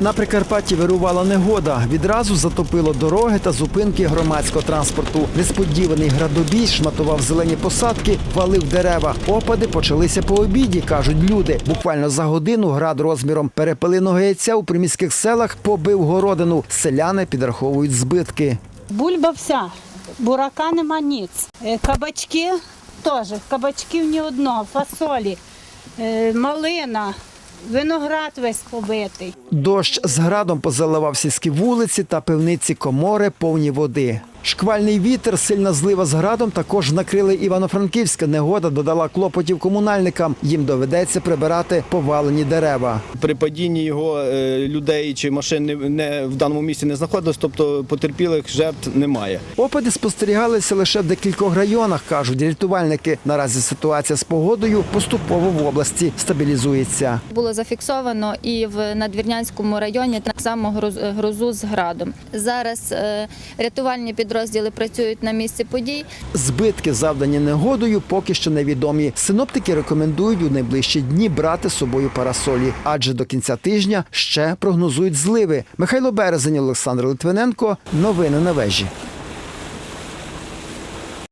На Прикарпатті вирувала негода. Відразу затопило дороги та зупинки громадського транспорту. Несподіваний градобій шматував зелені посадки, валив дерева. Опади почалися по обіді, кажуть люди. Буквально за годину град розміром перепелиного яйця у приміських селах побив городину. Селяни підраховують збитки. Бульба вся, бурака нема ніц. Е, Кабачки теж, кабачків ні одного, фасолі, е, малина, виноград весь побитий. Дощ з градом позаливав сільські вулиці та пивниці комори повні води. Шквальний вітер, сильна злива з градом також накрили Івано-Франківська. Негода додала клопотів комунальникам. Їм доведеться прибирати повалені дерева. При падінні його е, людей чи машин не, в даному місці не знаходилось, тобто потерпілих жертв немає. Опади спостерігалися лише в декількох районах, кажуть рятувальники. Наразі ситуація з погодою поступово в області стабілізується. Було зафіксовано і в Надвірнянському районі так само грозу з градом. Зараз е, рятувальні підрозділи працюють на місці подій. Збитки, завдані негодою, поки що невідомі. Синоптики рекомендують у найближчі дні брати з собою парасолі, адже до кінця тижня ще прогнозують зливи. Михайло Березень, Олександр Литвиненко. Новини на вежі.